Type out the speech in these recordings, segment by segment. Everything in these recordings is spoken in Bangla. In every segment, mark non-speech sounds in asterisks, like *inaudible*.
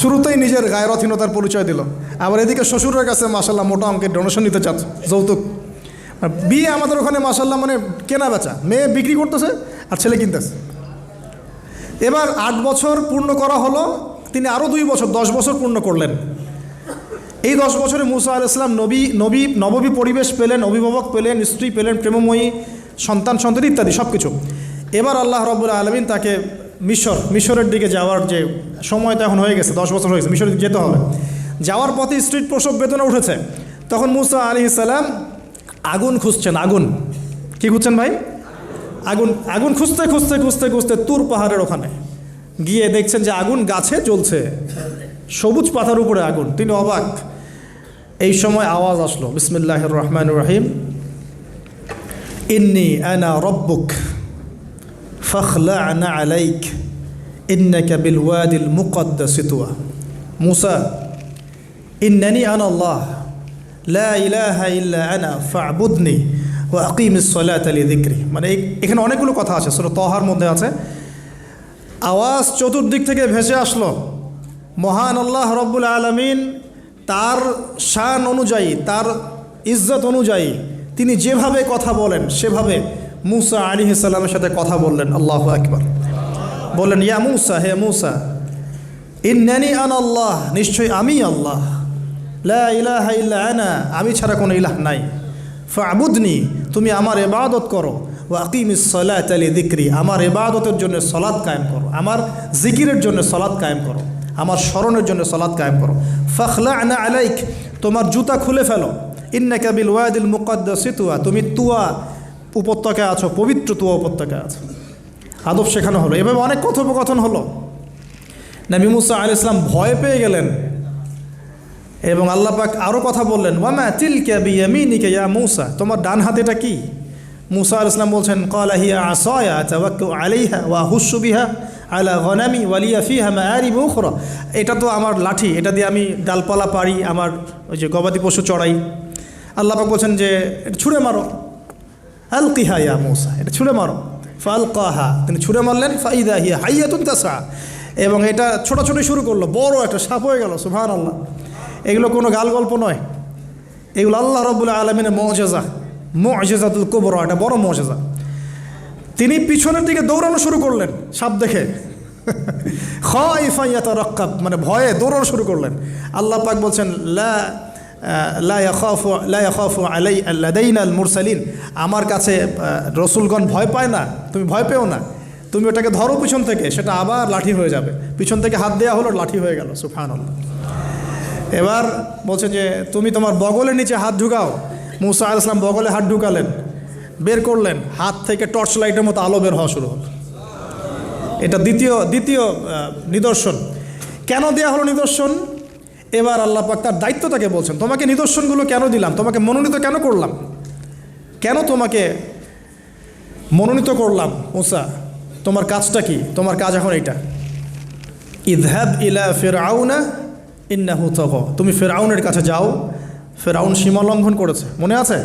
শুরুতেই নিজের গায়রথীনতার পরিচয় দিল। আবার এদিকে শ্বশুরের কাছে মাসাল্লাহ মোটা অঙ্কের ডোনেশন নিতে চাচ্ছে, যৌতুক। বিয়ে আমাদের ওখানে মাসাল্লাহ মানে কেনা বেচা। মেয়ে বিক্রি করতেছে আর ছেলে কিনতেছে। এবার আট বছর পূর্ণ করা হলো, তিনি আরও দুই বছর, দশ বছর পূর্ণ করলেন। এই দশ বছরে মুসা আল ইসলাম নবী নবী, নববী পরিবেশ পেলেন, অভিভাবক পেলেন, স্ত্রী পেলেন, প্রেমময়ী, সন্তান, সন্ততি ইত্যাদি সব কিছু এবার আল্লাহ রব্বুল আলমিন তাকে মিশর, মিশরের দিকে যাওয়ার যে সময় তো এখন হয়ে গেছে, দশ বছর হয়ে গেছে, মিশরের দিকে যেতে হবে। যাওয়ার পথে স্ট্রিট প্রসব বেতনে উঠেছে। তখন মুসা আলি ইসাল্লাম আগুন খুঁজছেন, আগুন। কি খুঁজছেন ভাই? আগুন আগুন খুঁজতে খুঁজতে খুঁজতে খুঁজতে তুর পাহাড়ের ওখানে। গিয়ে দেখছেন যে আগুন গাছে জ্বলছে। সবুজ পাতার উপরে আগুন। তিনি অবাক। এই সময় আওয়াজ আসলো বিসমিল্লাহ রহমান রহিম। ইন্নি আনা রব্বুক। ফখলা আনা আলাইক ইন্নাকা বিল ওয়াদিল মুকদ্দাস তুয়া মুসা ইন্নানি আনা আল্লাহ লা ইলাহা ইল্লা আনা ফা'বুদনি ওয়া আকিমিস সালাতা লিযিকরি মানে এখানে অনেকগুলো কথা আছে, সূরা তহার মধ্যে আছে। আওয়াজ চতুর্দিক থেকে ভেসে আসলো। মহান আল্লাহ রব্বুল আলমিন তার শান অনুযায়ী, তার ইজ্জত অনুযায়ী তিনি যেভাবে কথা বলেন, সেভাবে মুসা আলী সাল্লামের সাথে কথা বললেন, আল্লাহ আকবর। বললেন, ইয়া মুসা, হে মুসা, ইন্নানি আন আল্লাহ, নিশ্চয়ই আমি আল্লাহ। ইলাহা ইল্লা আনা, আমি ছাড়া কোনো ইলাহ নাই। ফাবুদনি, তুমি আমার এবাদত করো। ও আকিম সলাত আলী দিক্রি আমার এবাদতের জন্য সলাদ কায়েম করো। আমার জিকিরের জন্য সলাদ কায়েম করো। আমার স্মরণের জন্য সলাদ কায়েম করো। ফখলা আনা আলাইক, তোমার জুতা খুলে ফেলো। ইন্না কাবিল ওয়াদিল মুকদ্দাস তুয়া, তুমি তুয়া উপত্যকায় আছো, পবিত্র তুয়া উপত্যকায় আছো। আদব শেখানো হলো। এভাবে অনেক কথোপকথন হলো। নবী মুসা আল ইসলাম ভয় পেয়ে গেলেন এবং আল্লাহ পাক আরও কথা বললেন, ওয়ামা তিলকে বিয়ামিনিকে ইয়া মুসা? তোমার ডান হাতেটা কি? মুসা আল ইসলাম বলছেন কলা হিয়া আসয়া তাওয়াক্কু আলাইহা ওয়া হুসু বিহা আলা গনামি ওয়ালিয়া ফিহা মাআরিব উখরা। এটা তো আমার লাঠি, এটা দিয়ে আমি ডালপালা পারি আমার ওই যে গবাদি পশু চড়াই। আল্লাহ পাক বলছেন যে ছুঁড়ে মারো। আলকিহা ইয়া মুসা, এটা ছুঁড়ে মারো। ফালকাহা, তিনি ছুঁড়ে মারলেন, ফাইদা হিয়া হাইয়াতুন তাসা এবং এটা ছোটাছুটি শুরু করল, বড় একটা সাপ হয়ে গেল সুভান আল্লাহ এগুলো কোনো গাল গল্প নয়। এগুলো আল্লাহ রবুল্লা আলমিনের মজেজা, মজেজাতুল কোবর, এটা বড় মজেজা। তিনি পিছনের দিকে দৌড়ানো শুরু করলেন, সাপ দেখে। *laughs* খাইফাইয়াতা রক্কাব মানে ভয়ে দৌড়ানো শুরু করলেন। আল্লাহ পাক বলছেন, লা মুরসালিন আমার কাছে রসুলগণ ভয় পায় না, তুমি ভয় পেও না। তুমি ওটাকে ধরো পিছন থেকে, সেটা আবার লাঠি হয়ে যাবে। পিছন থেকে হাত দেওয়া হলো, লাঠি হয়ে গেল সুফান এবার বলছে যে, তুমি তোমার বগলের নিচে হাত ঢুকাও। মুসা আল বগলে হাত ঢুকালেন, বের করলেন, হাত থেকে টর্চ লাইটের মতো আলো বের হওয়া শুরু হলো। এটা দ্বিতীয় দ্বিতীয় নিদর্শন। কেন দেয়া হলো নিদর্শন? এবার আল্লাহ পাক তার দায়িত্বটাকে বলছেন, তোমাকে নিদর্শনগুলো কেন দিলাম? তোমাকে মনোনীত কেন করলাম? কেন তোমাকে মনোনীত করলাম, মুসা? তোমার কাজটা কি? তোমার কাজ এখন এটা ইদহাব ইলা ফেরাউনা ইন্নাহু তগ। তুমি ফেরাউনের কাছে যাও। ফেরাউন সীমা লঙ্ঘন করেছে। মনে আছে?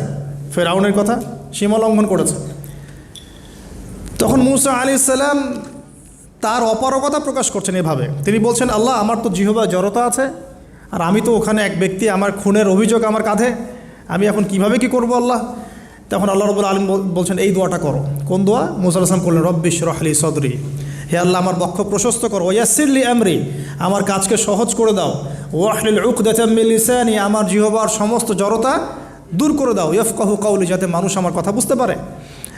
ফেরাউনের কথা? সীমা লঙ্ঘন করেছে। তখন মুসা আলি সাল্লাম তার অপারগতা প্রকাশ করছেন এভাবে। তিনি বলছেন, আল্লাহ, আমার তো জিহবা জড়তা আছে। আর আমি তো ওখানে এক ব্যক্তি, আমার খুনের অভিযোগ আমার কাঁধে। আমি এখন কীভাবে কি করব আল্লাহ? তখন আল্লাহ রবুল আলম বলছেন, এই দোয়াটা করো। কোন দোয়া? মুসা আসলাম করলেন রব্বিশ রহলি সদরি। হে আল্লাহ, আমার বক্ষ প্রশস্ত করো। ওয়াসিরলি আমরি। আমার কাজকে সহজ করে দাও। ওয়াহলিল উকদাতাম্মিল লিসানি। আমার জিহবার সমস্ত জড়তা দূর করে দাও। ইয়ফকাহু কাউলি, যাতে মানুষ আমার কথা বুঝতে পারে।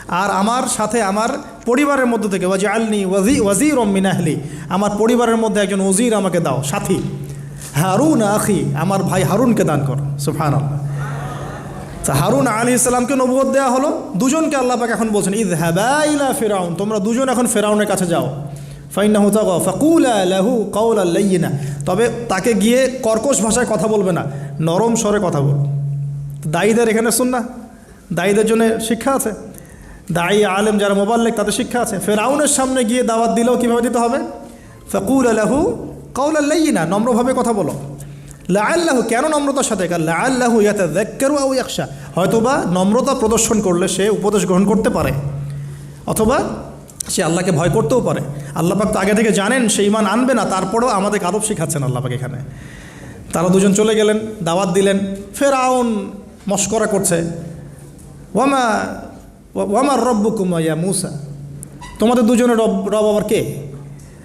আর আমার সাথে আমার পরিবারের মধ্য থেকে ওয়াজি আলনি ওয়াজি ওয়াজির মিনাহলি আমার পরিবারের মধ্যে একজন ওজির আমাকে দাও, সাথী। হারুন আখি, আমার ভাই হারুনকে দান কর। সুফান তা হারুন আলী ইসলামকে নবুয়ত দেওয়া হলো। দুজনকে আল্লাহ এখন বলছেন ঈদ হ্যাবাইলা ফেরাউন, তোমরা দুজন এখন ফেরাউনের কাছে যাও। ফাইনা হুতা ফাকুলা লাহু কাউল আল্লাইনা তবে তাকে গিয়ে কর্কশ ভাষায় কথা বলবে না, নরম স্বরে কথা বল। দায়ীদের এখানে শুন না দায়ীদের জন্য শিক্ষা আছে। দায়ী আলেম যারা মোবাল্লেক, তাদের শিক্ষা আছে। ফেরাউনের সামনে গিয়ে দাওয়াত দিলেও কীভাবে দিতে হবে? ফকুল আলাহু কাউল না নম্রভাবে কথা বলো। লাআল্লাহু, কেন নম্রতার সাথে? কাল লাআল্লাহু ইয়াতাযাক্কারু আও ইয়াখশা। হয়তোবা নম্রতা প্রদর্শন করলে সে উপদেশ গ্রহণ করতে পারে, অথবা সে আল্লাহকে ভয় করতেও পারে। আল্লাহ পাক তো আগে থেকে জানেন, সে ইমান আনবে না, তারপরেও আমাদের আদব শেখাচ্ছেন আল্লাহ পাক এখানে। তারা দুজন চলে গেলেন, দাওয়াত দিলেন ফের আউন মস্করা করছে, ওয়ামা, ওয়ামার রব্বু কুমাইয়া মুসা? তোমাদের দুজনের রব রব আবার কে?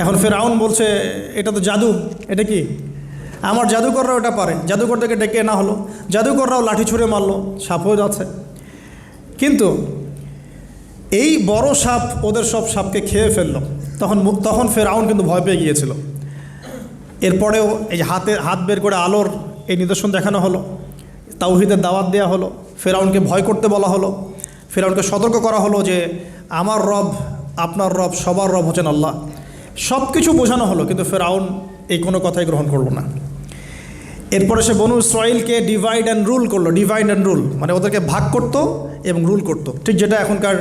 এখন ফেরাউন বলছে, এটা তো জাদু, এটা কি? আমার জাদুকররা ওটা পারে জাদুকরদেরকে ডেকে না হলো, জাদুকররাও লাঠি ছুঁড়ে মারলো, সাপ হয়ে যাচ্ছে। কিন্তু এই বড় সাপ ওদের সব সাপকে খেয়ে ফেলল। তখন তখন ফেরাউন কিন্তু ভয় পেয়ে গিয়েছিল। এরপরেও এই হাতে, হাত বের করে আলোর এই নিদর্শন দেখানো হলো, তাওহিদের দাওয়াত দেওয়া হলো, ফেরাউনকে ভয় করতে বলা হলো, ফেরাউনকে সতর্ক করা হলো যে, আমার রব, আপনার রব, সবার রব হচ্ছেন আল্লাহ। সব কিছু বোঝানো হলো, কিন্তু ফেরাউন এই কোনো কথাই গ্রহণ করল না। এরপরে সে বনু ইসরায়েলকে ডিভাইড অ্যান্ড রুল করল ডিভাইড অ্যান্ড রুল মানে ওদেরকে ভাগ করতো এবং রুল করতো। ঠিক যেটা এখনকার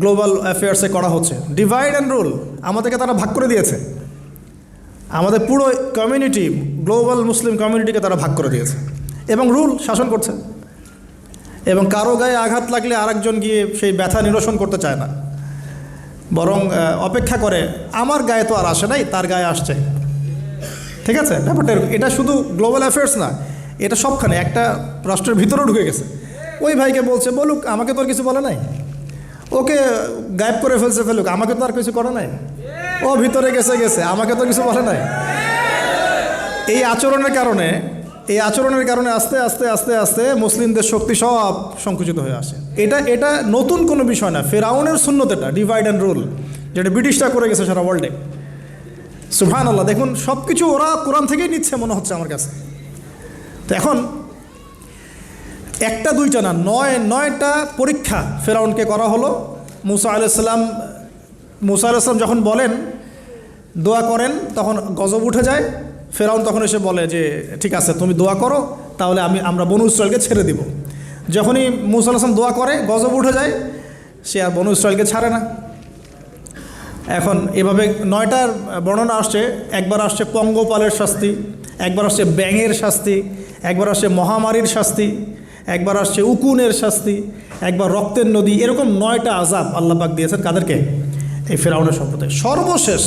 গ্লোবাল অ্যাফেয়ার্সে করা হচ্ছে। ডিভাইড অ্যান্ড রুল আমাদেরকে তারা ভাগ করে দিয়েছে। আমাদের পুরো কমিউনিটি গ্লোবাল মুসলিম কমিউনিটিকে তারা ভাগ করে দিয়েছে এবং রুল শাসন করছে। এবং কারও গায়ে আঘাত লাগলে আরেকজন গিয়ে সেই ব্যথা নিরসন করতে চায় না। বরং অপেক্ষা করে, আমার গায়ে তো আর আসে নাই, তার গায়ে আসছে। ঠিক আছে? ব্যাপারটা এটা শুধু গ্লোবাল অ্যাফেয়ার্স না, এটা সবখানে, একটা রাষ্ট্রের ভিতরেও ঢুকে গেছে। ওই ভাইকে বলছে, বলুক, আমাকে তো আর কিছু বলে নাই? ওকে গায়েব করে ফেলছে ফেলুক, আমাকে তো আর কিছু করে নাই? ও ভিতরে গেছে গেছে, আমাকে তো কিছু বলে নাই। এই আচরণের কারণে এই আচরণের কারণে আস্তে আস্তে আস্তে আস্তে মুসলিমদের শক্তি সব সংকুচিত হয়ে আসে। এটা এটা নতুন কোনো বিষয় না। ফেরাউনের শূন্যত এটা ডিভাইড অ্যান্ড রুল যেটা ব্রিটিশরা করে গেছে সারা ওয়ার্ল্ডে সুফান আল্লাহ দেখুন সব কিছু ওরা কোরআন থেকেই নিচ্ছে মনে হচ্ছে আমার কাছে। তো এখন, একটা, দুইটা না, নয়, নয়টা পরীক্ষা ফেরাউনকে করা হলো। মুসা আলাইসাল্লাম মুসা আলাইসাল্লাম যখন বলেন, দোয়া করেন, তখন গজব উঠে যায়। ফেরাউন তখন এসে বলে যে, ঠিক আছে, তুমি দোয়া করো, তাহলে আমি, আমরা বনু ইসরায়েলকে ছেড়ে দিব। যখনই মুসা আলাইসলাম দোয়া করে, গজব উঠে যায়, সে আর বনু ইসরায়েলকে ছাড়ে না। এখন এভাবে নয়টার বর্ণনা আসছে, একবার আসছে পঙ্গপালের শাস্তি, একবার আসছে ব্যাঙের শাস্তি, একবার আসছে মহামারীর শাস্তি, একবার আসছে উকুনের শাস্তি, একবার রক্তের নদী, এরকম নয়টা আজাব আল্লাপাক দিয়েছেন কাদেরকে? এই ফেরাউনের সম্প্রদায়। সর্বশেষ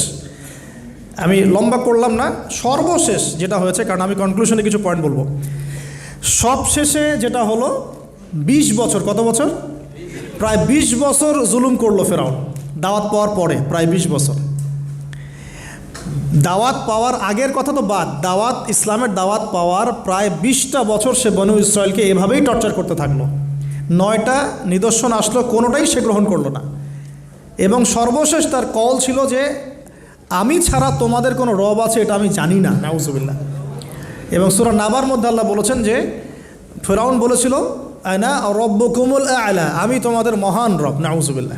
আমি লম্বা করলাম না, সর্বশেষ যেটা হয়েছে, কারণ আমি কনক্লুশনে কিছু পয়েন্ট বলব। সবশেষে যেটা হলো ২০ বছর, কত বছর? প্রায় ২০ বছর জুলুম করল ফেরাউন। দাওয়াত পাওয়ার পরে, প্রায় ২০ বছর। দাওয়াত পাওয়ার আগের কথা তো বাদ। দাওয়াত, ইসলামের দাওয়াত পাওয়ার প্রায় বিশটা বছর সে বনু ইসরায়েলকে এভাবেই টর্চার করতে থাকল। নয়টা নিদর্শন আসলো, কোনোটাই সে গ্রহণ করল না। এবং সর্বশেষ তার কল ছিল যে আমি ছাড়া তোমাদের কোনো রব আছে এটা আমি জানি না। নাউজুবিল্লাহ। এবং সুরা নাবার মধ্যে আল্লাহ বলেছেন যে ফেরাউন বলেছিল আয়না রব্য কুমুল আলা আমি তোমাদের মহান রব নাউজুবিল্লাহ।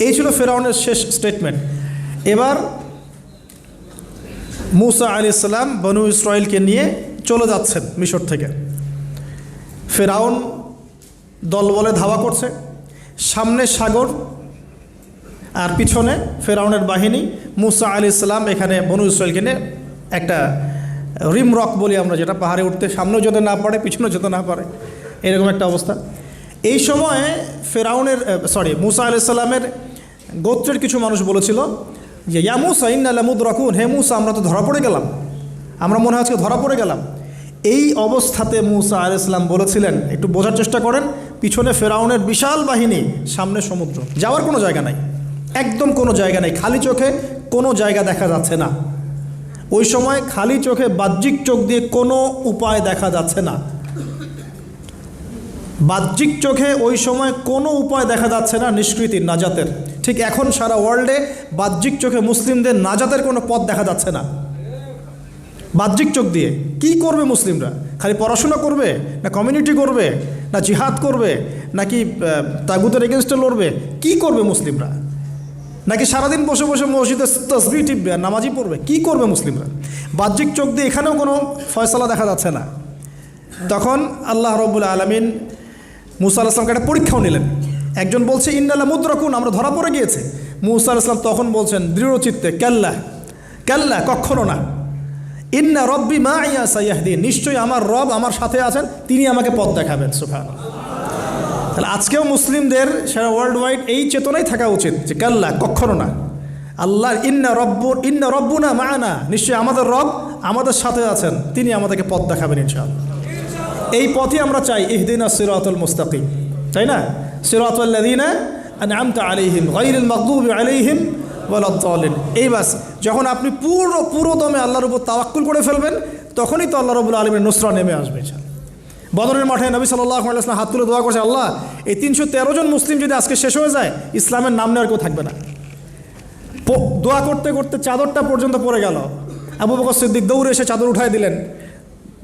এই ছিল ফেরাউনের শেষ স্টেটমেন্ট এবার মুসা আলি ইসলাম বনু ইসরায়েলকে নিয়ে চলে যাচ্ছেন মিশর থেকে। ফেরাউন দলবলে ধাওয়া করছে। সামনে সাগর আর পিছনে ফেরাউনের বাহিনী মুসা আলি ইসলাম এখানে বনু ইসরায়েলকে নিয়ে একটা রিম রক বলি আমরা, যেটা পাহাড়ে উঠতে সামনেও যেতে না পারে, পিছনেও যেতে না পারে। এরকম একটা অবস্থা। এই সময়ে ফেরাউনের সরি মুসা আলি সাল্লামের গোত্রের কিছু মানুষ বলেছিল যে, ইয়া মুসা ইন্নালামুদ রাখুন হে মুসা, আমরা তো ধরা পড়ে গেলাম। আমরা মনে হয় আজকে ধরা পড়ে গেলাম। এই অবস্থাতে মুসা আল ইসলাম বলেছিলেন, একটু বোঝার চেষ্টা করেন, পিছনে ফেরাউনের বিশাল বাহিনী, সামনে সমুদ্র, যাওয়ার কোনো জায়গা নাই। একদম কোনো জায়গা নেই, খালি চোখে কোনো জায়গা দেখা যাচ্ছে না। ওই সময় খালি চোখে বাহ্যিক চোখ দিয়ে কোনো উপায় দেখা যাচ্ছে না। বাহ্যিক চোখে ওই সময় কোনো উপায় দেখা যাচ্ছে না নিষ্কৃতির নাজাতের। ঠিক এখন সারা ওয়ার্ল্ডে বাহ্যিক চোখে মুসলিমদের নাজাতের কোনো পথ দেখা যাচ্ছে না। বাহ্যিক চোখ দিয়ে কি করবে মুসলিমরা? খালি পড়াশোনা করবে না কমিউনিটি করবে না জিহাদ করবে নাকি তাগুতের এগেনস্টে লড়বে? কি করবে মুসলিমরা? নাকি সারাদিন বসে বসে মসজিদে তসবি টিপবে আর নামাজি পড়বে? কী করবে মুসলিমরা? বাহ্যিক চোখ দিয়ে এখানেও কোনো ফয়সলা দেখা যাচ্ছে না। তখন আল্লাহ রব্বুল আলমিন মুসা আল ইসলামকে একটা পরীক্ষাও নিলেন। একজন বলছে ইন্দালা মুদ্রকুন আমরা ধরা পড়ে গিয়েছে। মুসা আল ইসলাম তখন বলছেন, দৃঢ় চিত্তে, ক্যাল্লা ক্যাল্লা কখনো না। ইন্না রব্বি মা ইয়া সাইয়াহদিন নিশ্চয়ই আমার রব আমার সাথে আছেন, তিনি আমাকে পথ দেখাবেন সুফান তাহলে আজকেও মুসলিমদের সারা ওয়ার্ল্ড ওয়াইড এই চেতনাই থাকা উচিত যে, কাল্লা কখনো না। আল্লাহ ইন্না রব্ব, ইন্না রব্বুনা মানা। নিশ্চয়ই আমাদের রব আমাদের সাথে আছেন, তিনি আমাদেরকে পথ দেখাবেন ইনশাআল্লাহ। এই পথে আমরা চাই, ইহদিনা সিরাতুল মুস্তাকিম। তাই না? সিরাতুল্লাদিনা আনআমতা আলাইহিম গায়রিল মাগদুবি আলাইহিম ওয়ালাদ-দালিন এই বাস, যখন আপনি পুরো পুরো দমে আল্লাহর উপর তাওয়াক্কুল করে ফেলবেন, তখনই তো আল্লাহ রবুল আলমের নুসরা নেমে আসবে। বদরের মাঠে নবী সাল্লাহ আলাইসলাম হাত তুলে দোয়া করছে, আল্লাহ, এই তিনশো তেরো জন মুসলিম যদি আজকে শেষ হয়ে যায়, ইসলামের নাম নেওয়ার কেউ থাকবে না। দোয়া করতে করতে চাদরটা পর্যন্ত পড়ে গেল। আবু বকর সিদ্দিক দৌড়ে এসে চাদর উঠাই দিলেন।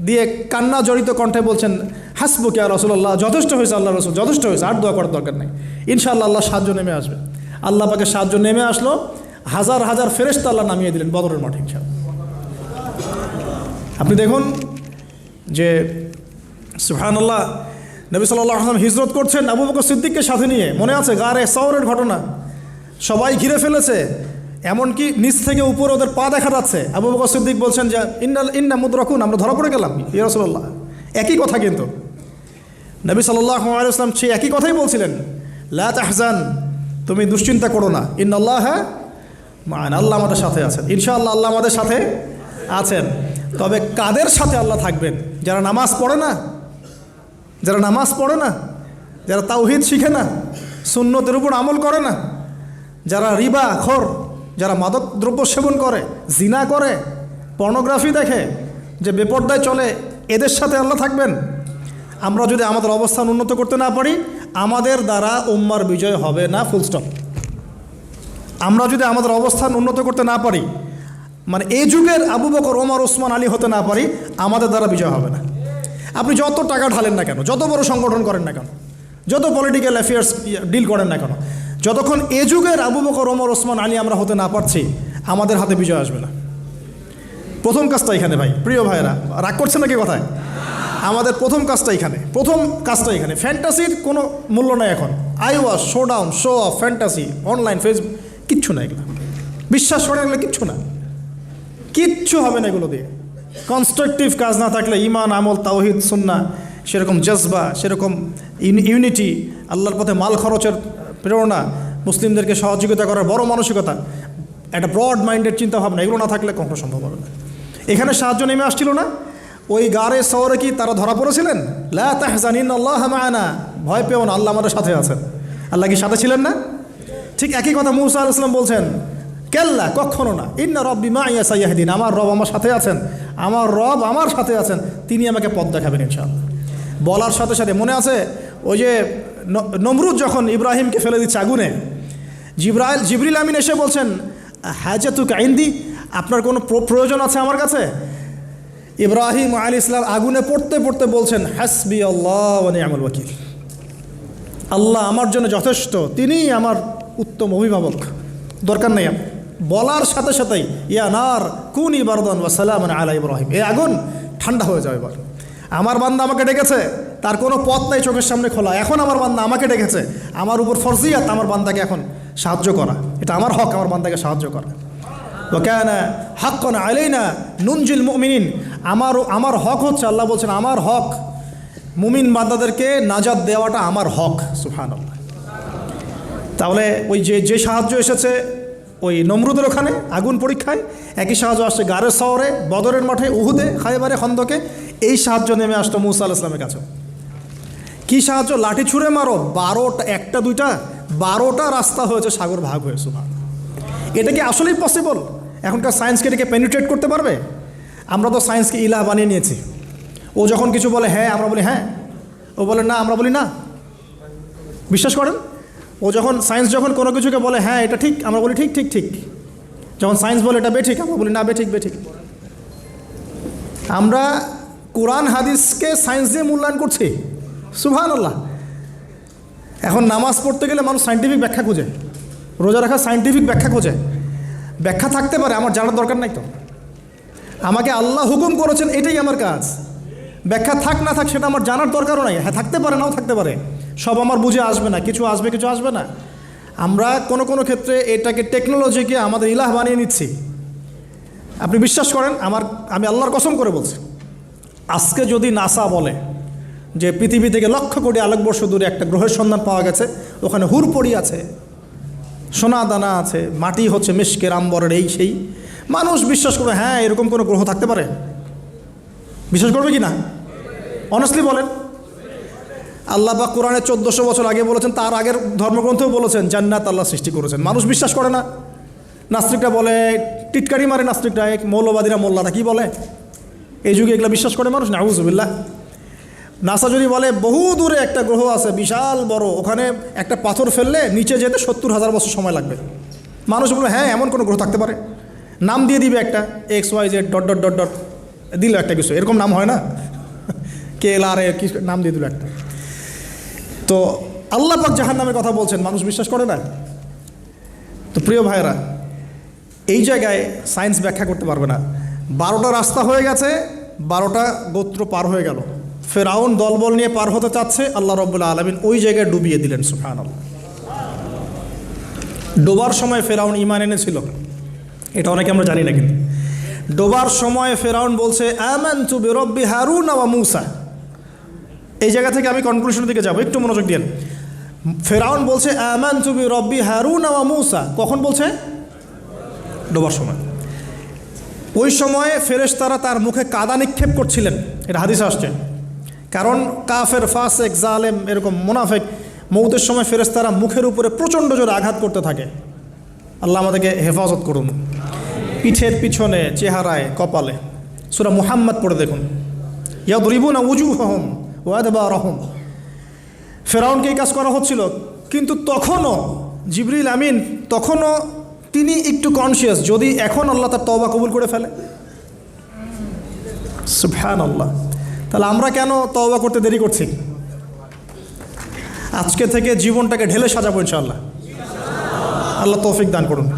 দিয়ে কান্না জড়িত কণ্ঠে বলছেন, হাসবুকে আর রসুল্লাহ যথেষ্ট হয়েছে আল্লাহ রসুল, যথেষ্ট হয়েছে, আর দোয়া করার দরকার নেই। ইনশাআল্লাহ আল্লাহ সাহায্য নেমে আসবে। আল্লাহ পাকে সাহায্য নেমে আসলো, হাজার হাজার ফেরেস্তা আল্লাহ নামিয়ে দিলেন বদরের মাঠে, ইনশাআল্লাহ। আপনি দেখুন যে সুহানুল্লাহ নবী সাল্লাহ আসলাম হিজরত করছেন আবু বকর সিদ্দিককে সাথে নিয়ে। মনে আছে গারে শহরের ঘটনা? সবাই ঘিরে ফেলেছে, এমনকি নিচ থেকে উপরে ওদের পা দেখা যাচ্ছে। আবু বকর সিদ্দিক বলছেন যে ইন্না ইন্না মুদ্রকুন আমরা ধরা পড়ে গেলাম। ইরসল্লাহ একই কথা কিন্তু। নবী সাল্লাহ আলাইসলাম সেই একই কথাই বলছিলেন, লা তাহজান তুমি দুশ্চিন্তা করো না। ইন্নআল্লাহ হ্যাঁ মান, আল্লাহ আমাদের সাথে আছেন। ইনশাআল্লাহ আল্লাহ আমাদের সাথে আছেন। তবে কাদের সাথে আল্লাহ থাকবেন? যারা নামাজ পড়ে না যারা নামাজ পড়ে না, যারা তাওহিদ শিখে না, সুন্নতের উপর আমল করে না, যারা রিবা, খর, যারা মাদক দ্রব্য সেবন করে, জিনা করে, পর্নোগ্রাফি দেখে যে বেপর্দায় চলে, এদের সাথে আল্লাহ থাকবেন। আমরা যদি আমাদের অবস্থান উন্নত করতে না পারি, আমাদের দ্বারা উম্মার বিজয় হবে না ফুল স্টপ আমরা যদি আমাদের অবস্থান উন্নত করতে না পারি মানে এই যুগের আবু বকর, ওমর, ওসমান, আলী হতে না পারি, আমাদের দ্বারা বিজয় হবে না। আপনি যত টাকা ঢালেন না কেন, যত বড় সংগঠন করেন না কেন, যত পলিটিক্যাল অ্যাফেয়ার্স ডিল করেন না কেন, যতক্ষণ এ যুগের আবু বকর, ওমর, ওসমান, আলী আমরা হতে না পারছি, আমাদের হাতে বিজয় আসবে না। প্রথম কাজটা এখানে ভাই, প্রিয় ভাইয়েরা, রাগ করছেন নাকি কথায়? আমাদের প্রথম কাজটা এখানে, প্রথম কাজটা এখানে। ফ্যান্টাসির কোনো মূল্য নাই এখন। Eye wash showdown show off fantasy online Facebook কিচ্ছু না এগুলো। বিশ্বাস করে এগুলো কিচ্ছু না। কিচ্ছু হবে না এগুলো দিয়ে। কনস্ট্রাকটিভ কাজ না থাকলে ইমান আমল, তাওহিদ সুন্না সেরকম জজবা, সেরকম ইউনি- ইউনিটি আল্লাহর পথে মাল খরচের প্রেরণা, মুসলিমদেরকে সহযোগিতা করার বড় মানসিকতা, একটা ব্রড মাইন্ডেড চিন্তা ভাবনা এগুলো না থাকলে কখনো সম্ভব হবে না। এখানে সাহায্য নেমে আসছিল না। ওই গাড়ে শহরে কি তারা ধরা পড়েছিলেন? লা তাহজানিন আল্লাহ ভয় পেও না, আল্লাহ আমাদের সাথে আছেন। আল্লাহ কি সাথে ছিলেন না? ঠিক একই কথা মুসা আলাইসলাম বলছেন কেল্লা, কখনো না। ইন্না রব্বি মা ইয়া সাইয়াহদিন, আমার রব আমার সাথে আছেন। আমার রব আমার সাথে আছেন, তিনি আমাকে পথ দেখাবেন ইনশাআল্লাহ। বলার সাথে সাথে মনে আছে, ওই যে নমরুদ যখন ইব্রাহিমকে ফেলে দিচ্ছে আগুনে, জিব্রাইল, জিবরিল আমিন এসে বলছেন, হাজাতুক আইন্দি আপনার কোনো প্র- প্রয়োজন আছে আমার কাছে? ইব্রাহিম আলী ইসলাম আগুনে পড়তে পড়তে বলছেন, হাসবি আল্লাহ আমল ওয়াকিল। আল্লাহ আমার জন্য যথেষ্ট, তিনিই আমার উত্তম অভিভাবক। দরকার নেই আমার। বলার সাথে সাথেই, ইয়া নার, কুন ইবারদান সালাম আলা ইব্রাহিম। এ আগুন ঠান্ডা হয়ে যাবে এবার। আমার বান্দা আমাকে ডেকেছে, তার কোনো পথ নাই চোখের সামনে খোলা। এখন আমার বান্দা আমাকে ডেকেছে, আমার উপর ফরজিয়াত আমার বান্দাকে এখন সাহায্য করা। এটা আমার হক, আমার বান্দাকে সাহায্য করা। ওকানা হাক্কন আলাইনা নুনজিল মুমিনিন। আমার আমার হক হচ্ছে, আল্লাহ বলছেন, আমার হক, মুমিন বান্দাদেরকে নাজাদ দেওয়াটা আমার হক। সুবহানাল্লাহ। তাহলে ওই যে যে সাহায্য এসেছে ওই নমরুদের ওখানে আগুন পরীক্ষায়। একই সাহায্য আসছে গারের শহরে, বদরের মাঠে, উহুদে, খাইবারে খন্দকে। এই সাহায্য নেমে আসতো মুসা আল ইসলামের কাছে। কি সাহায্য? লাঠি ছুঁড়ে মারো, বারোটা, একটা, দুইটা, বারোটা রাস্তা হয়েছে, সাগর ভাগ হয়েছে এটা কি আসলেই পসিবল এখনকার সায়েন্সকে এটাকে পেনিট্রেট করতে পারবে? আমরা তো সায়েন্সকে ইলাহ বানিয়ে নিয়েছি। ও যখন কিছু বলে হ্যাঁ আমরা বলি হ্যাঁ। ও বলে না, আমরা বলি না। বিশ্বাস করেন? ও যখন সায়েন্স যখন কোনো কিছুকে বলে হ্যাঁ এটা ঠিক, আমরা বলি, ঠিক ঠিক ঠিক। যখন সায়েন্স বলে, এটা বেঠিক, আমরা বলি, না, বেঠিক বেঠিক। আমরা কোরআন, হাদিসকে সায়েন্স দিয়ে মূল্যায়ন করছি। সুভান আল্লাহ এখন নামাজ পড়তে গেলে মানুষ সাইন্টিফিক ব্যাখ্যা খুঁজে। রোজা রাখা সাইন্টিফিক ব্যাখ্যা খোঁজে। ব্যাখ্যা থাকতে পারে, আমার জানার দরকার নাই তো। আমাকে আল্লাহ হুকুম করেছেন, এটাই আমার কাজ। ব্যাখ্যা থাক, না থাক, সেটা আমার জানার দরকারও নাই। হ্যাঁ থাকতে পারে, নাও থাকতে পারে। সব আমার বুঝে আসবে না, কিছু আসবে কিছু আসবে না। আমরা কোনো কোনো ক্ষেত্রে এটাকে টেকনোলজিকে আমাদের ইলাহ বানিয়ে নিচ্ছি। আপনি বিশ্বাস করেন, আমার, আমি আল্লাহর কসম করে বলছি। আজকে যদি নাসা বলে যে পৃথিবী থেকে লক্ষ কোটি আলোকবর্ষ দূরে একটা গ্রহের সন্ধান পাওয়া গেছে, ওখানে হুরপড়ি আছে, সোনা দানা আছে, মাটি হচ্ছে মিশকের আম্বরের এই সেই, মানুষ বিশ্বাস করবে হ্যাঁ এরকম কোনো গ্রহ থাকতে পারে। বিশ্বাস করবে কি না? অনেস্টলি বলেন। আল্লাহ বা কোরআনে চোদ্দোশো বছর আগে বলেছেন, তার আগের ধর্মগ্রন্থেও বলেছেন, জান্নাত আল্লাহ সৃষ্টি করেছেন। মানুষ বিশ্বাস করে না। নাস্তিকটা বলে, টিটকারি মারে নাস্তিকটা এক মৌলবাদীরা মোল্লারা কি বলে? এই যুগে এগুলো বিশ্বাস করে মানুষ? না নাউজুবিল্লাহ। নাসা যদি বলে, বহু দূরে একটা গ্রহ আছে, বিশাল, বড়, ওখানে একটা পাথর ফেললে নিচে যেতে সত্তর হাজার বছর সময় লাগবে। মানুষ বলবে হ্যাঁ এমন কোনো গ্রহ থাকতে পারে। নাম দিয়ে দিবে একটা, X, Y, Z, dot dot dot dot, দিল একটা কিছু, এরকম নাম হয় না? কে এল আর নাম দিয়ে দিল একটা। তো আল্লাহ পাক জাহান নামের কথা বলছেন, মানুষ বিশ্বাস করে না? তো প্রিয় ভাইরা এই জায়গায় সায়েন্স ব্যাখ্যা করতে পারবে না। বারোটা রাস্তা হয়ে গেছে, বারোটা গোত্র পার হয়ে গেল। ফেরাউন দলবল নিয়ে পার হতে চাচ্ছে, আল্লাহ রব্বুল্লা আলমিন ওই জায়গায় ডুবিয়ে দিলেন সুফান ডোবার সময় ফেরাউন ইমান এনেছিল। এটা অনেকে আমরা জানি না কিন্তু। ডোবার সময় ফেরাউন বলছে আমান তু বেরব্বি হারুন আওয়া মুসা। এই জায়গা থেকে আমি কনক্লুশনের দিকে যাব। একটু মনোযোগ দিন ফেরাউন বলছে আমান তু রব্বি হারুন আওয়া মুসা। কখন বলছে? ডোবার সময়। ওই সময়ে ফেরেশতারা তার মুখে কাদা নিক্ষেপ করছিলেন। এটা হাদিস আসছে। কারণ কাফের, ফাসেক, জালেম এরকম মোনাফেক, মৌতের সময় ফেরেশতারা মুখের উপরে প্রচণ্ড জোরে আঘাত করতে থাকে। আল্লাহ আমাদেরকে হেফাজত করুন। পিঠের পিছনে, চেহারায়, কপালে। সুরা মুহাম্মদ পড়ে দেখুন। ইয়াদ রিবুনা উজু হহম ওয়াদ বা রহম ফেরাউনকে এই কাজ করা হচ্ছিল। কিন্তু তখনও জিবরিল আমিন, তখনও তিনি একটু কনসিয়াস যদি এখন আল্লাহ তার তবা কবুল করে ফেলে। সুফহান আল্লাহ তাহলে আমরা কেন তওবা করতে দেরি করছি? আজকে থেকে জীবনটাকে ঢেলে সাজাবো ইনশাআল্লাহ। আল্লাহ তৌফিক দান করুন।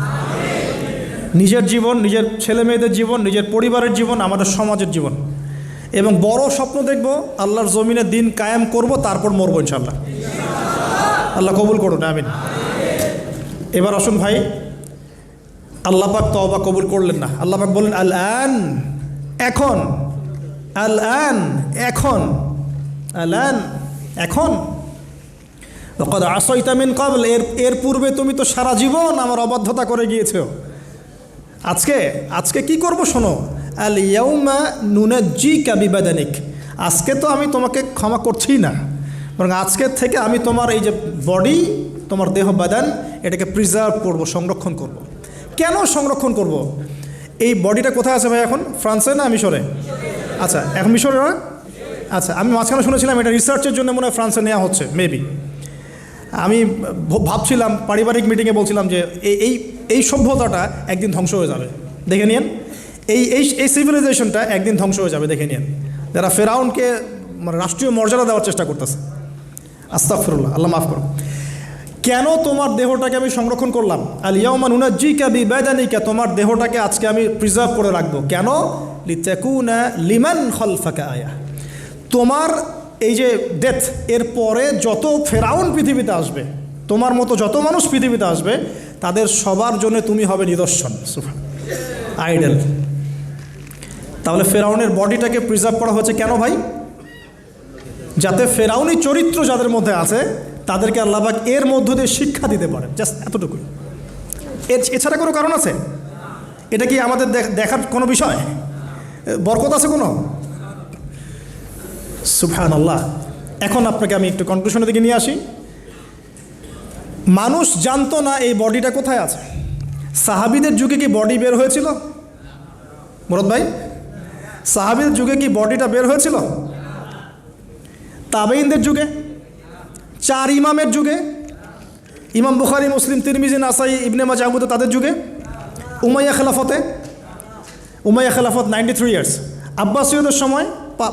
নিজের জীবন, নিজের ছেলে মেয়েদের জীবন, নিজের পরিবারের জীবন, আমাদের সমাজের জীবন। এবং বড় স্বপ্ন দেখব, আল্লাহর জমিনে দিন কায়েম করব, তারপর মরবো ইনশাল্লাহ আল্লাহ কবুল করুন, আমিন। এবার আসুন ভাই, আল্লাহ পাক তওবা কবুল করলেন না। আল্লাহ পাক বললেন আল আন এখন আল আন এখন আল আন এখন কদ আসইতামিন কাবল এর এর পূর্বে তুমি তো সারা জীবন আমার অবাধ্যতা করে গিয়েছো। আজকে আজকে কি করব শোনো আল ইয়ৌমা নুনাজ্জি কাবিবাদানিক আজকে তো আমি তোমাকে ক্ষমা করছি না, বরং আজকের থেকে আমি তোমার এই যে বডি, তোমার দেহ বাদান, এটাকে প্রিজার্ভ করব, সংরক্ষণ করব। কেন সংরক্ষণ করব। এই বডিটা কোথায় আছে ভাই এখন? ফ্রান্সে না মিশরে? আচ্ছা এখন মিশরে না আচ্ছা আমি মাঝখানে শুনেছিলাম এটা রিসার্চের জন্য মনে হয় ফ্রান্সে নেওয়া হচ্ছে মেবি আমি ভাবছিলাম, পারিবারিক মিটিংয়ে বলছিলাম যে এই এই সভ্যতাটা একদিন ধ্বংস হয়ে যাবে। দেখে নিন এই এই এই সিভিলাইজেশনটা একদিন ধ্বংস হয়ে যাবে, দেখে নিন। যারা ফেরাউনকে মানে রাষ্ট্রীয় মর্যাদা দেওয়ার চেষ্টা করতেছে। আস্তাফরুল্লাহ আল্লাহ মাফ করো কেন তোমার দেহটাকে আমি সংরক্ষণ করলাম? আল ইয়াউমান উনাজ্জি কাবি বেদানিকা তোমার দেহটাকে আজকে আমি প্রিজার্ভ করে রাখব। কেন? লিতাকুনা লিমান খলফাকা আয়া। তোমার এই যে ডেথ এর পরে যত ফেরাউন পৃথিবীতে আসবে, তোমার মতো যত মানুষ পৃথিবীতে আসবে, তাদের সবার জন্য তুমি হবে নিদর্শন। আইডেল। তাহলে ফেরাউনের বডিটাকে প্রিজার্ভ করা হয়েছে কেন ভাই? যাতে ফেরাউনি চরিত্র যাদের মধ্যে আছে, তাদেরকে আল্লাহবাক এর মধ্য দিয়ে শিক্ষা দিতে পারেন জাস্ট এতটুকু এর এছাড়া কোনো কারণ আছে? এটা কি আমাদের দেখার কোনো বিষয়? বরকত আছে কোনো? সুফহান আল্লাহ এখন আপনাকে আমি একটু কনক্লুশনের দিকে নিয়ে আসি। মানুষ জানতো না এই বডিটা কোথায় আছে। সাহাবিদের যুগে কি বডি বের হয়েছিল? মুরদ ভাই? সাহাবিদের যুগে কি বডিটা বের হয়েছিল? তাবেইনদের যুগে, চার ইমামের যুগে, ইমাম বুখারি, মুসলিম, তিরমিজি, নাসাই, ইবনে মাজাবুদ তাদের যুগে, উমাইয়া খেলাফতে, উমাইয়া খেলাফত নাইনটি থ্রি ইয়ার্স আব্বাসীয়দের সময়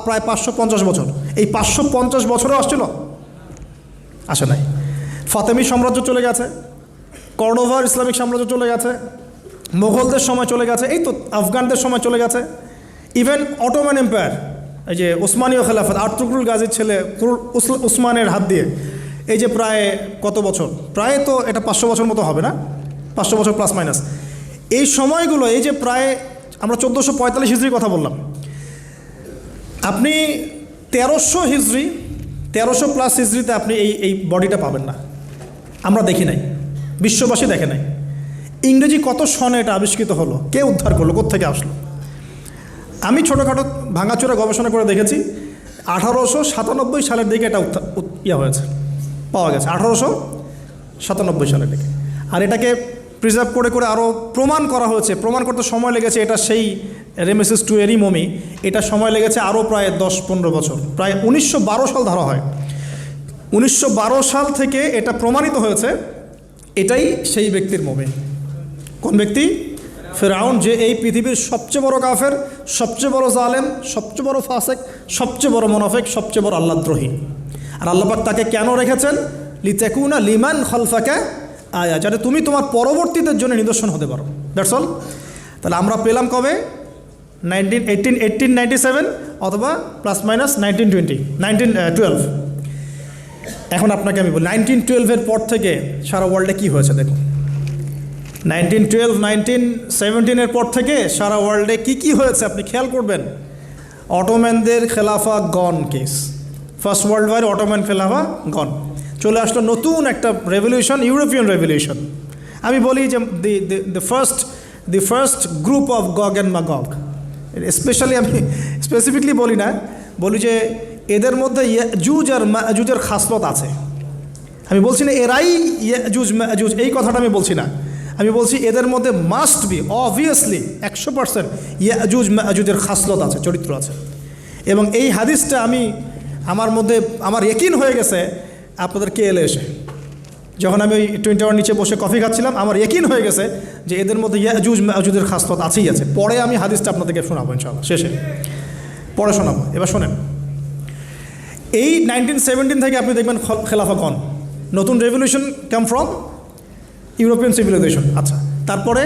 প্রায় পাঁচশো পঞ্চাশ বছর। এই পাঁচশো পঞ্চাশ বছরও আসছিল? আসে নাই। ফাতেমি সাম্রাজ্য চলে গেছে কর্ডোভার ইসলামিক সাম্রাজ্য চলে গেছে, মোগলদের সময় চলে গেছে, এই তো আফগানদের সময় চলে গেছে ইভেন অটোম্যান এম্পায়ার এই যে ওসমানীয় খেলাফত আর্তুকুল গাজীর ছেলে উসমানের হাত দিয়ে, এই যে প্রায় কত বছর? প্রায় তো এটা পাঁচশো বছর মতো হবে না? পাঁচশো বছর প্লাস মাইনাস এই সময়গুলো, এই যে প্রায় আমরা চোদ্দোশো পঁয়তাল্লিশ হিজড়ির কথা বললাম, আপনি তেরোশো হিজড়ি, তেরোশো প্লাস হিজড়িতে আপনি এই এই বডিটা পাবেন না। আমরা দেখি নাই। বিশ্ববাসী দেখে নাই। ইংরেজি কত সনে এটা আবিষ্কৃত হলো? কে উদ্ধার করল? কোথেকে আসলো? আমি ছোটোখাটো ভাঙাচোরা গবেষণা করে দেখেছি, আঠারোশো সাতানব্বই সালের দিকে এটা ইয়া হয়েছে, পাওয়া গেছে, আঠারোশো সাতানব্বই সালের দিকে। আর এটাকে প্রিজার্ভ করে করে আরও প্রমাণ করা হয়েছে, প্রমাণ করতে সময় লেগেছে, এটা সেই রেমেসিস টু এরই মমি, এটা সময় লেগেছে আরও প্রায় দশ পনেরো বছর, প্রায় উনিশশো বারো সাল ধরা হয়। উনিশশো বারো সাল থেকে এটা প্রমাণিত হয়েছে, এটাই সেই ব্যক্তির মমি। কোন ব্যক্তি? ফেরাউন যে এই পৃথিবীর সবচেয়ে বড় কাফের, সবচেয়ে বড় জালেম, সবচেয়ে বড় ফাসেক, সবচেয়ে বড় মনাফেক, সবচেয়ে বড় আল্লাদ্রোহী আর আল্লাপাক তাকে কেন রেখেছেন? লিতেকুনা লিমান খলফাকে আয়া, যাতে তুমি তোমার পরবর্তীদের জন্য নিদর্শন হতে পারো। দ্যাটস অল তাহলে আমরা পেলাম কবে? Nineteen, eighteen eighteen, ninety seven অথবা plus minus nineteen twenty, nineteen twelve. এখন আপনাকে আমি বলি, নাইনটিন টুয়েলভের পর থেকে সারা ওয়ার্ল্ডে কী হয়েছে দেখুন। নাইনটিন টুয়েলভ, নাইনটিন সেভেন্টিনের পর থেকে সারা ওয়ার্ল্ডে কি কি হয়েছে আপনি খেয়াল করবেন? অটোম্যানদের খেলাফা gone case. First world war Ottoman খেলাফা gone. চলে আসলো নতুন একটা রেভলিউশন, ইউরোপিয়ান রেভলিউশন। আমি বলি যে the the first, the first group of Gog and Magog specially আমি স্পেসিফিকলি বলি না, বলি যে এদের মধ্যে জুজ আর জুজের খাসলত আছে। আমি বলছি না এরাই জুজ জুজ এই কথাটা আমি বলছি না। আমি বলছি এদের মধ্যে মাস্ট বি অবভিয়াসলি একশো পার্সেন্ট ইয়াজুজ, মাজুজের খাসলত আছে, চরিত্র আছে। এবং এই হাদিসটা আমি আমার মধ্যে, আমার একিন হয়ে গেছে, আপনাদের কে এলে এসে? যখন আমি ওই টোয়েন্টি ওয়ান নিচে বসে কফি খাচ্ছিলাম, আমার একিন হয়ে গেছে যে এদের মধ্যে ইয়াজুজ, মাজুজের খাসলত আছেই আছে। পরে আমি হাদিসটা আপনাদেরকে শোনাবো ইনশাল্লাহ শেষে। পরে শোনাবো। এবার শোনেন। এই নাইনটিন সেভেন্টিন থেকে আপনি দেখবেন খেলাফা কন। নতুন revolution come from European civilization আচ্ছা তারপরে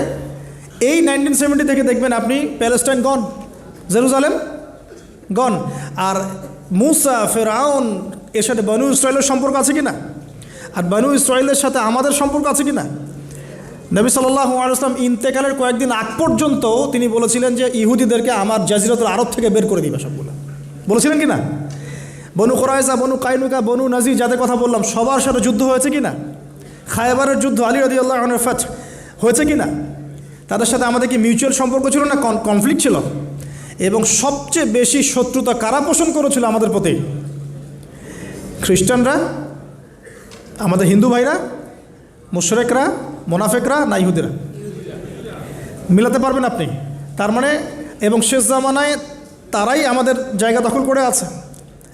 এই নাইনটিন সেভেন্টি থেকে দেখবেন আপনি প্যালেস্টাইন গন জেরুজালেম গন আর মুসা, ফেরাউন, এর সাথে বানু ইসরায়েলের সম্পর্ক আছে কি না আর বানু ইসরায়েলের সাথে আমাদের সম্পর্ক আছে কি না নবী সাল্লাহ আলসালাম ইন্তেকালের কয়েকদিন আগ পর্যন্ত তিনি বলেছিলেন যে ইহুদিদেরকে আমার জাজিরাতুল আরব থেকে বের করে দিবে সবগুলো। বলেছিলেন কি না বনু কোরাইজা বনু কাইনুকা, বনু নাজির, যাদের কথা বললাম, সবার সাথে যুদ্ধ হয়েছে কি না খায়বারের যুদ্ধ আলী রদি আল্লাহ ফাত হয়েছে কি না? তাদের সাথে আমাদের কি মিউচুয়াল সম্পর্ক ছিল না? কনফ্লিক্ট ছিল? এবং সবচেয়ে বেশি শত্রুতা কারা পোষণ করেছিল আমাদের প্রতি? খ্রিস্টানরা, আমাদের হিন্দু ভাইরা, মুশরেকরা, মোনাফেকরা না ইহুদিরা? মিলাতে পারবেন আপনি। তার মানে এবং শেষ জামানায় তারাই আমাদের জায়গা দখল করে আছে।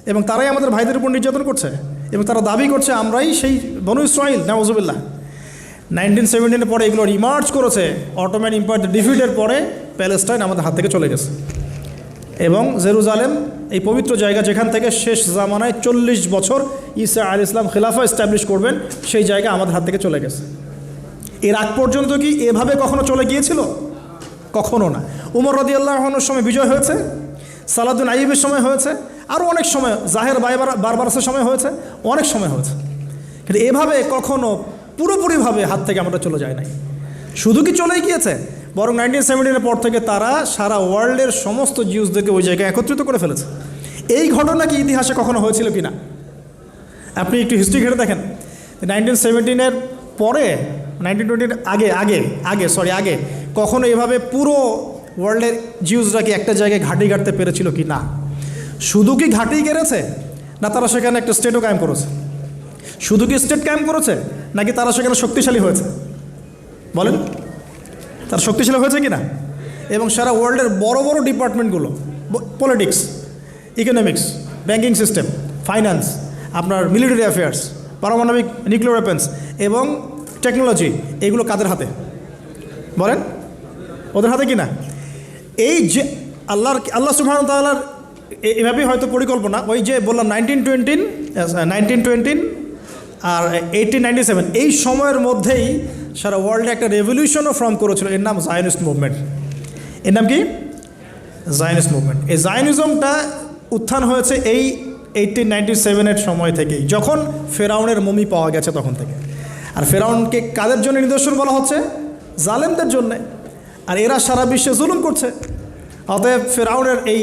এবং তারাই আমাদের ভাইদের উপর নির্যাতন করছে। এবং তারা দাবি করছে, আমরাই সেই বনু ইসরাইল নাওজুবিল্লাহ নাইনটিন সেভেন্টিনের পরে এগুলো রিমার্চ করেছে, অটোম্যান ইম্পায়ার ডিফিটের পরে প্যালেস্টাইন আমাদের হাত থেকে চলে গেছে। এবং জেরুজালেম, এই পবিত্র জায়গা যেখান থেকে শেষ জামানায় চল্লিশ বছর ঈসা আল ইসলাম খেলাফা এস্টাবলিশ করবেন, সেই জায়গা আমাদের হাত থেকে চলে গেছে। এর আগ পর্যন্ত কি এভাবে কখনো চলে গিয়েছিল? কখনো না। উমর রদি আল্লাহনের সময় বিজয় হয়েছে, সালাদুন আইবের সময় হয়েছে আরও অনেক সময়, জাহের বাইবার বারবারসের সময় হয়েছে, অনেক সময় হয়েছে। কিন্তু এভাবে কখনো পুরোপুরিভাবে হাত থেকে আমরা চলে যায় নাই। শুধু কি চলেই গিয়েছে? বরং নাইনটিন সেভেন্টিনের পর থেকে তারা সারা ওয়ার্ল্ডের সমস্ত জিউসদেরকে ওই জায়গায় একত্রিত করে ফেলেছে। এই ঘটনা কি ইতিহাসে কখনো হয়েছিল কি না আপনি একটু হিস্ট্রি ঘেটে দেখেন। নাইনটিন সেভেন্টিনের পরে নাইনটিন টোয়েন্টির আগে আগে আগে সরি আগে, কখনো এভাবে পুরো ওয়ার্ল্ডের জিউসরা কি একটা জায়গায় ঘাঁটি গাড়তে পেরেছিল কি না শুধু কি ঘাঁটি গেড়েছে? না তারা সেখানে একটা স্টেটও কায়েম করেছে? শুধু কি স্টেট কায়েম করেছে? নাকি তারা সেখানে শক্তিশালী হয়েছে? বলেন। তারা শক্তিশালী হয়েছে কি না এবং সারা ওয়ার্ল্ডের বড় বড় ডিপার্টমেন্টগুলো politics economics banking system finance আপনার মিলিটারি অ্যাফেয়ার্স পারমাণবিক নিউক্লিয়ার ওয়েপেন্স এবং টেকনোলজি এগুলো কাদের হাতে? বলেন। ওদের হাতে কি না এই যে আল্লাহর আল্লাহ সুবহান তাল্লার এভাবেই হয়তো পরিকল্পনা। ওই যে বললাম নাইনটিন টোয়েন্টিন নাইনটিন টোয়েন্টিন আর এইটিন নাইনটি সেভেন এই সময়ের মধ্যেই সারা ওয়ার্ল্ডে একটা রেভলিউশনও ফর্ম করেছিল। এর নাম জায়নিস্ট মুভমেন্ট এর নাম কি? জায়নিস্ট মুভমেন্ট এই জায়নিজমটা উত্থান হয়েছে এই এইটিন নাইনটি সেভেনের সময় থেকেই, যখন ফেরাউনের মমি পাওয়া গেছে তখন থেকে। আর ফেরাউনকে কাদের জন্য নিদর্শন বলা হচ্ছে? জালেমদের জন্যে। আর এরা সারা বিশ্বে জুলুম করছে। অতএব ফেরাউনের এই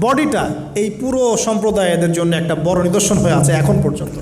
বডিটা এই পুরো সম্প্রদায়দের জন্য একটা বড় নিদর্শন হয়ে আছে এখন পর্যন্ত।